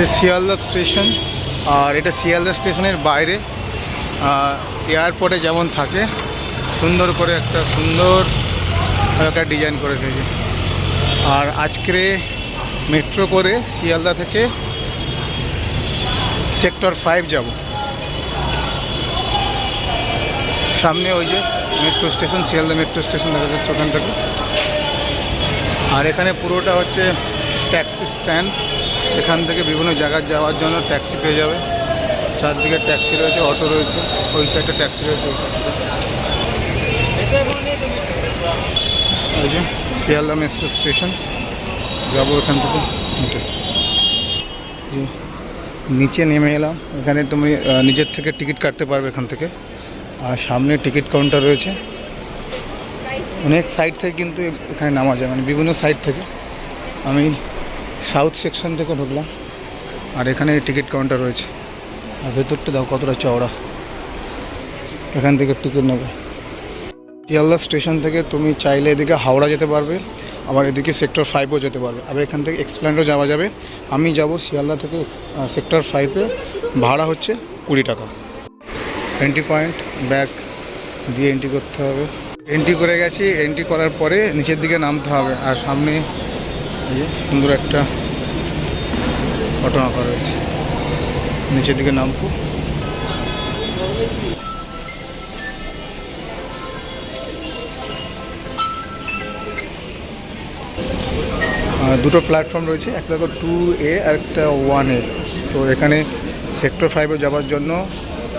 হচ্ছে শিয়ালদা স্টেশন, আর এটা শিয়ালদা স্টেশনের বাইরে এয়ারপোর্টে যেমন থাকে, সুন্দর করে একটা সুন্দর একটা ডিজাইন করেছে যে। আর আজকে মেট্রো করে শিয়ালদা থেকে সেক্টর ফাইভ যাব সামনে ওই যে metro station Sealdah metro station দেখা যাচ্ছে ওখান থেকে আর এখানে পুরোটা হচ্ছে ট্যাক্সি স্ট্যান্ড। এখান থেকে বিভিন্ন জায়গায় যাওয়ার জন্য ট্যাক্সি পেয়ে যাবে। চারদিকে ট্যাক্সি রয়েছে, অটো রয়েছে, ওই সাইডে ট্যাক্সি রয়েছে, ওই সাইডে। ওই যে শিয়ালদা মেট্রো স্টেশন, যাব এখান থেকে। জি নিচে নেমে এলাম। এখানে তুমি নিজের থেকে টিকিট কাটতে পারবে এখান থেকে। আর সামনে টিকিট কাউন্টার রয়েছে। অনেক সাইড থেকে কিন্তু এখানে নামা যায় মানে বিভিন্ন সাইড থেকে। আমি সাউথ সেকশন থেকে ঢুকলাম। আর এখানে টিকিট কাউন্টার রয়েছে। আর ভেতরটা দাও কতটা চওড়া। এখান থেকে টিকিট নেবে। শিয়ালদা স্টেশন থেকে তুমি চাইলে এদিকে হাওড়া যেতে পারবে, আবার এদিকে সেক্টর ফাইভও যেতে পারবে। আবার এখান থেকে এক্সপ্ল্যান্ডও যাওয়া যাবে। আমি যাব শিয়ালদা থেকে সেক্টর ফাইভে ভাড়া হচ্ছে কুড়ি টাকা। এন্ট্রি পয়েন্ট ব্যাক দিয়ে এন্ট্রি করতে হবে। এন্ট্রি করে গেছি এন্ট্রি করার পরে নিচের দিকে নামতে হবে। আর সামনে সুন্দর একটা অটো আঁকা রয়েছে নিচের দিকে নামবো। দুটো প্ল্যাটফর্ম রয়েছে, একটা দেখো টু এ আর একটা ওয়ান এ তো এখানে সেক্টর ফাইভে যাওয়ার জন্য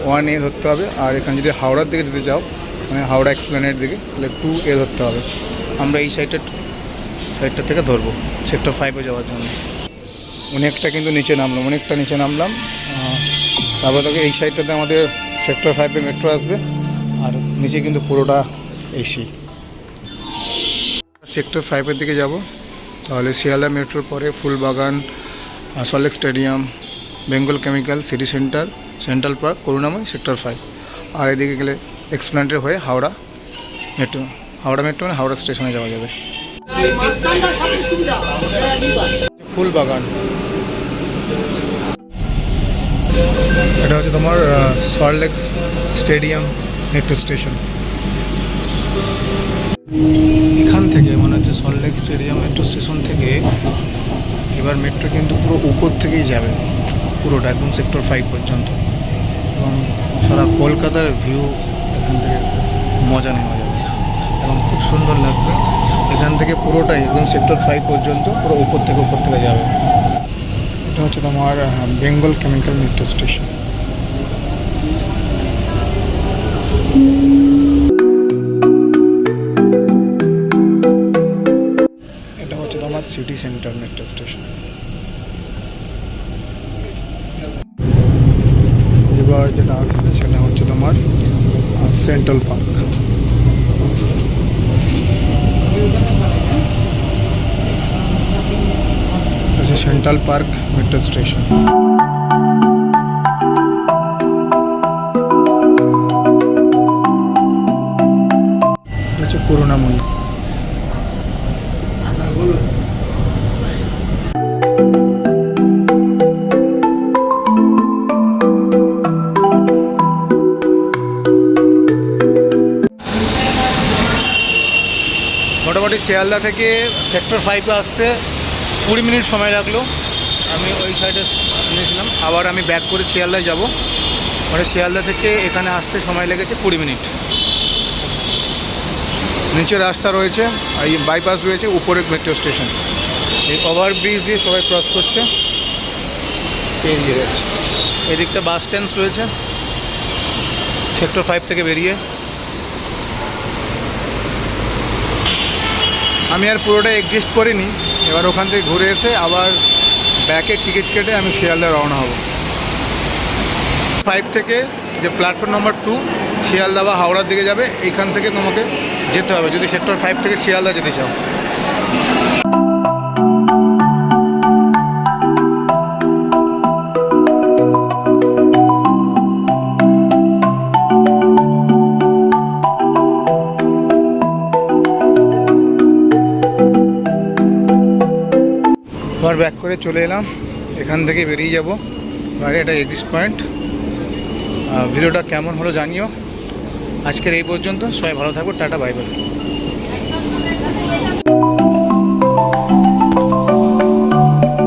ওয়ান এ ধরতে হবে, আর এখানে যদি হাওড়ার দিকে যেতে চাও মানে হাওড়া এক্সপ্লেনের দিকে, তাহলে টু এ ধরতে হবে। আমরা এই সাইডটা সাইডটা থেকে ধরবো সেক্টর ফাইভে যাওয়ার জন্য। অনেকটা কিন্তু নিচে নামলাম, অনেকটা নিচে নামলাম তারপর থেকে এই সাইডটাতে আমাদের সেক্টর ফাইভে মেট্রো আসবে, আর নিচে কিন্তু পুরোটা এসি সেক্টর ফাইভের দিকে যাব, তাহলে শিয়ালদা মেট্রোর পরে Phoolbagan Salt Lake Stadium Bengal Chemical City Centre Central Park Karunamoyee Sector Five আর এদিকে গেলে এক্সপ্ল্যান্ডের হয়ে হাওড়া মেট্রো হাওড়া মেট্রো মানে হাওড়া স্টেশনে যাওয়া যাবে। ফুলবাগান এটা হচ্ছে তোমার সল্টলেক স্টেডিয়াম মেট্রো স্টেশন এখান থেকে মনে হচ্ছে সল্টলেক স্টেডিয়াম মেট্রো স্টেশন থেকে এবার মেট্রো কিন্তু পুরো উপর থেকেই যাবে। পুরোটা একদম সেক্টর ফাইভ পর্যন্ত। এবং সারা কলকাতার ভিউ এখান থেকে মজা নেওয়া যাবে। এবং খুব সুন্দর লাগবে। এখান থেকে পুরোটাই একদম সেক্টর ফাইভ পর্যন্ত পুরো উপর থেকে উপর থেকে যাবে। এটা হচ্ছে তোমার বেঙ্গল কেমিক্যাল মেট্রো স্টেশন এটা হচ্ছে তোমার সিটি সেন্টার মেট্রো স্টেশন এবার যেটা আসছে সেটা হচ্ছে তোমার সেন্ট্রাল পার্ক হচ্ছে সেন্ট্রাল পার্ক মেট্রো স্টেশন। হচ্ছে করুণাময়ী। মোটামুটি শিয়ালদা থেকে সেক্টর ফাইভে আসতে কুড়ি মিনিট সময় লাগল। আমি ওই সাইডে নিয়েছিলাম। আবার আমি ব্যাক করে শিয়ালদায় যাব। মানে শিয়ালদা থেকে এখানে আসতে সময় লেগেছে কুড়ি মিনিট। নিচে রাস্তা রয়েছে এই বাইপাস রয়েছে উপরে মেট্রো স্টেশন এই ওভারব্রিজ দিয়ে সবাই ক্রস করছে। এগিয়ে যাচ্ছে। এদিকটা বাস স্ট্যান্ড রয়েছে। সেক্টর ফাইভ থেকে বেরিয়ে। আমি আর পুরোটা এক্সিস্ট করিনি। এবার ওখান থেকে ঘুরে এসে আবার ব্যাকের টিকিট কেটে আমি শিয়ালদা রওনা হব। ফাইভ থেকে যে প্ল্যাটফর্ম নম্বর টু শিয়ালদা বা হাওড়ার দিকে যাবে এখান থেকে তোমাকে যেতে হবে। যদি সেক্টর ফাইভ থেকে শিয়ালদা যেতে চাও। আবার ব্যাক করে চলে এলাম। এখান থেকে বেরিয়ে যাব। বাইরে এটা এক্সিস পয়েন্ট ভিডিওটা কেমন হলো জানিও। আজকের এই পর্যন্ত। সবাই ভালো থাকব টাটা বাই বাই